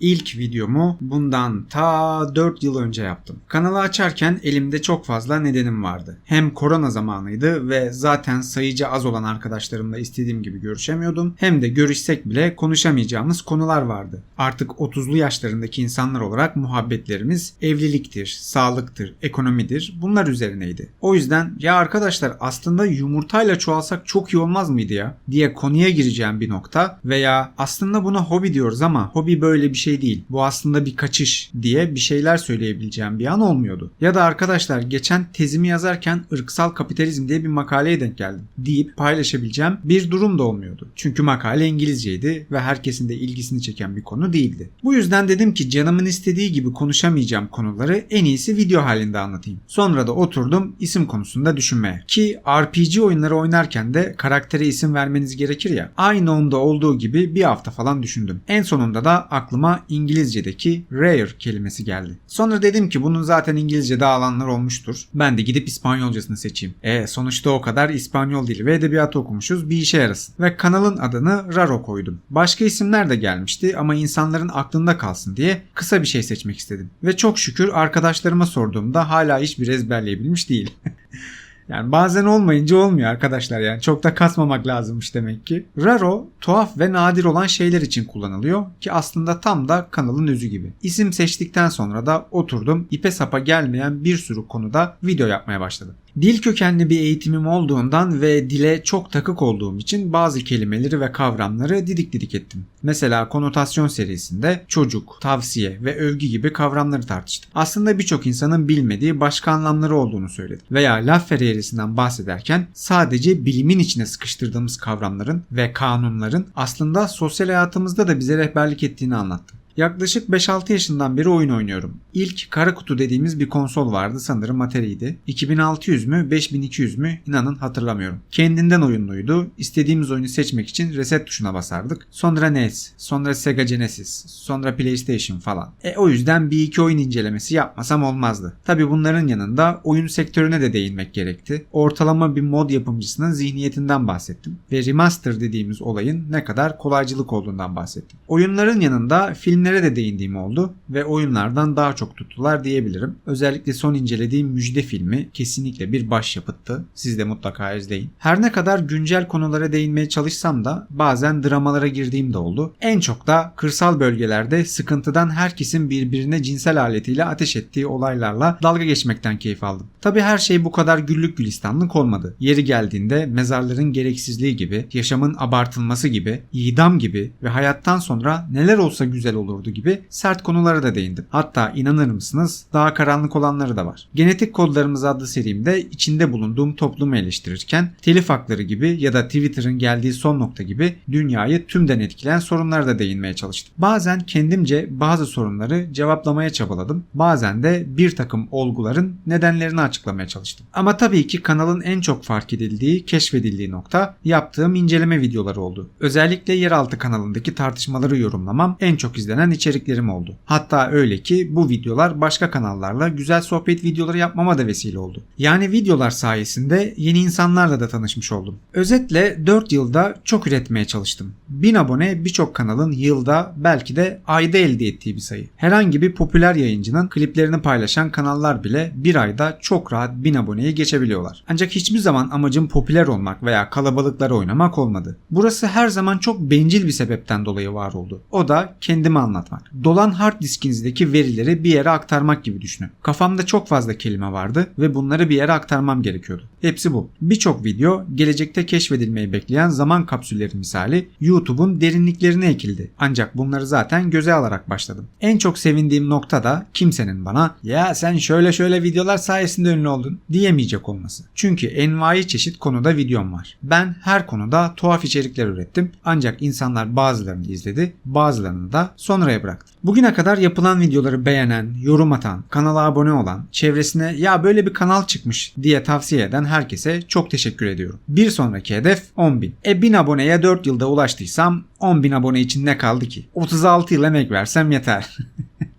İlk videomu bundan ta 4 yıl önce yaptım. Kanalı açarken elimde çok fazla nedenim vardı. Hem korona zamanıydı ve zaten sayıca az olan arkadaşlarımla istediğim gibi görüşemiyordum. Hem de görüşsek bile konuşamayacağımız konular vardı. Artık 30'lu yaşlarındaki insanlar olarak muhabbetlerimiz evliliktir, sağlıktır, ekonomidir bunlar üzerineydi. O yüzden ya arkadaşlar aslında yumurtayla çoğalsak çok iyi olmaz mıydı ya diye konuya gireceğim bir nokta veya aslında buna hobi diyoruz ama hobi böyle bir şey değil. Bu aslında bir kaçış diye bir şeyler söyleyebileceğim bir an olmuyordu. Ya da arkadaşlar geçen tezimi yazarken ırksal kapitalizm diye bir makaleye denk geldim deyip paylaşabileceğim bir durum da olmuyordu. Çünkü makale İngilizceydi ve herkesin de ilgisini çeken bir konu değildi. Bu yüzden dedim ki canımın istediği gibi konuşamayacağım konuları en iyisi video halinde anlatayım. Sonra da oturdum isim konusunda düşünmeye. Ki RPG oyunları oynarken de karaktere isim vermeniz gerekir ya. Aynı onda olduğu gibi bir hafta falan düşündüm. En sonunda da aklıma İngilizce'deki rare kelimesi geldi. Sonra dedim ki bunun zaten İngilizce'de alanlar olmuştur. Ben de gidip İspanyolcasını seçeyim. E sonuçta o kadar İspanyol dili ve edebiyatı okumuşuz bir işe yarasın. Ve kanalın adını Raro koydum. Başka isimler de gelmişti ama insanların aklında kalsın diye kısa bir şey seçmek istedim. Ve çok şükür arkadaşlarıma sorduğumda hala hiçbir ezberleyebilmiş değil. Yani bazen olmayınca olmuyor arkadaşlar yani çok da kasmamak lazımmış demek ki. Raro tuhaf ve nadir olan şeyler için kullanılıyor ki aslında tam da kanalın özü gibi. İsim seçtikten sonra da oturdum ipe sapa gelmeyen bir sürü konuda video yapmaya başladım. Dil kökenli bir eğitimim olduğundan ve dile çok takık olduğum için bazı kelimeleri ve kavramları didik didik ettim. Mesela konotasyon serisinde çocuk, tavsiye ve övgü gibi kavramları tartıştım. Aslında birçok insanın bilmediği başka anlamları olduğunu söyledim. Veya laf eğrisinden bahsederken sadece bilimin içine sıkıştırdığımız kavramların ve kanunların aslında sosyal hayatımızda da bize rehberlik ettiğini anlattım. Yaklaşık 5-6 yaşından beri oyun oynuyorum. İlk kara kutu dediğimiz bir konsol vardı sanırım Atari'ydi. 2600 mü 5200 mü inanın hatırlamıyorum. Kendinden oyunluydu. İstediğimiz oyunu seçmek için reset tuşuna basardık. Sonra NES, sonra Sega Genesis, sonra PlayStation falan. E o yüzden bir iki oyun incelemesi yapmasam olmazdı. Tabi bunların yanında oyun sektörüne de değinmek gerekti. Ortalama bir mod yapımcısının zihniyetinden bahsettim. Ve remaster dediğimiz olayın ne kadar kolaycılık olduğundan bahsettim. Oyunların yanında film filmlere de değindiğim oldu ve oyunlardan daha çok tuttular diyebilirim. Özellikle son incelediğim Müjde filmi kesinlikle bir başyapıttı. Siz de mutlaka izleyin. Her ne kadar güncel konulara değinmeye çalışsam da bazen dramalara girdiğim de oldu. En çok da kırsal bölgelerde sıkıntıdan herkesin birbirine cinsel aletiyle ateş ettiği olaylarla dalga geçmekten keyif aldım. Tabi her şey bu kadar güllük gülistanlık olmadı. Yeri geldiğinde mezarların gereksizliği gibi, yaşamın abartılması gibi, idam gibi ve hayattan sonra neler olsa güzel olur olurdu gibi sert konulara da değindim. Hatta inanır mısınız daha karanlık olanları da var. Genetik Kodlarımız adlı serimde içinde bulunduğum toplumu eleştirirken telif hakları gibi ya da Twitter'ın geldiği son nokta gibi dünyayı tümden etkileyen sorunlara da değinmeye çalıştım. Bazen kendimce bazı sorunları cevaplamaya çabaladım. Bazen de bir takım olguların nedenlerini açıklamaya çalıştım. Ama tabii ki kanalın en çok fark edildiği, keşfedildiği nokta yaptığım inceleme videoları oldu. Özellikle yeraltı kanalındaki tartışmaları yorumlamam en çok izlenen izlenen içeriklerim oldu. Hatta öyle ki bu videolar başka kanallarla güzel sohbet videoları yapmama da vesile oldu. Yani videolar sayesinde yeni insanlarla da tanışmış oldum. Özetle 4 yılda çok üretmeye çalıştım. 1000 abone birçok kanalın yılda belki de ayda elde ettiği bir sayı. Herhangi bir popüler yayıncının kliplerini paylaşan kanallar bile bir ayda çok rahat 1000 aboneyi geçebiliyorlar. Ancak hiçbir zaman amacım popüler olmak veya kalabalıklara oynamak olmadı. Burası her zaman çok bencil bir sebepten dolayı var oldu. O da kendimi anlatmak. Dolan hard diskinizdeki verileri bir yere aktarmak gibi düşünün. Kafamda çok fazla kelime vardı ve bunları bir yere aktarmam gerekiyordu. Hepsi bu. Birçok video gelecekte keşfedilmeyi bekleyen zaman kapsülleri misali YouTube'un derinliklerine ekildi. Ancak bunları zaten göze alarak başladım. En çok sevindiğim nokta da kimsenin bana ya sen şöyle şöyle videolar sayesinde ünlü oldun diyemeyecek olması. Çünkü envai çeşit konuda videom var. Ben her konuda tuhaf içerikler ürettim. Ancak insanlar bazılarını izledi, bazılarını da sonraya bıraktı. Bugüne kadar yapılan videoları beğenen, yorum atan, kanala abone olan, çevresine ya böyle bir kanal çıkmış diye tavsiye eden herkese çok teşekkür ediyorum. Bir sonraki hedef 10.000. E 1000 aboneye 4 yılda ulaştıysam 10.000 abone için ne kaldı ki? 36 yıl emek versem yeter.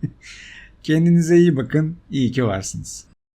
Kendinize iyi bakın. İyi ki varsınız.